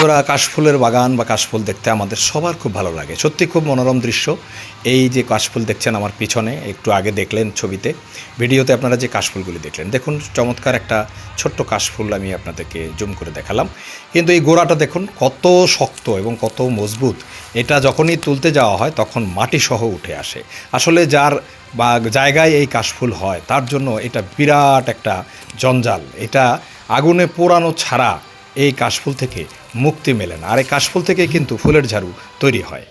বন্ধুরা, কাশফুলের বাগান বা কাশফুল দেখতে আমাদের সবার খুব ভালো লাগে। সত্যি খুব মনোরম দৃশ্য। এই যে কাশফুল দেখছেন আমার পিছনে, একটু আগে দেখলেন ছবিতে। ভিডিওতে আপনারা যে কাশফুলগুলি দেখলেন, দেখুন চমৎকার একটা ছোট্ট কাশফুল আমি আপনাদেরকে জুম করে দেখালাম। কিন্তু এই গোড়াটা দেখুন, কত শক্ত এবং কত মজবুত। এটা যখনই তুলতে যাওয়া হয়, তখন মাটি সহ উঠে আসে। আসলে যার বা জায়গায় এই কাশফুল হয়, তার জন্য এটা বিরাট একটা জঞ্জাল। এটা আগুনে পোড়ানো ছাড়া এই কাশফুল থেকে মুক্তি মেলে না। আর এই কাশফুল থেকে কিন্তু ফুলের ঝাড়ু তৈরি হয়।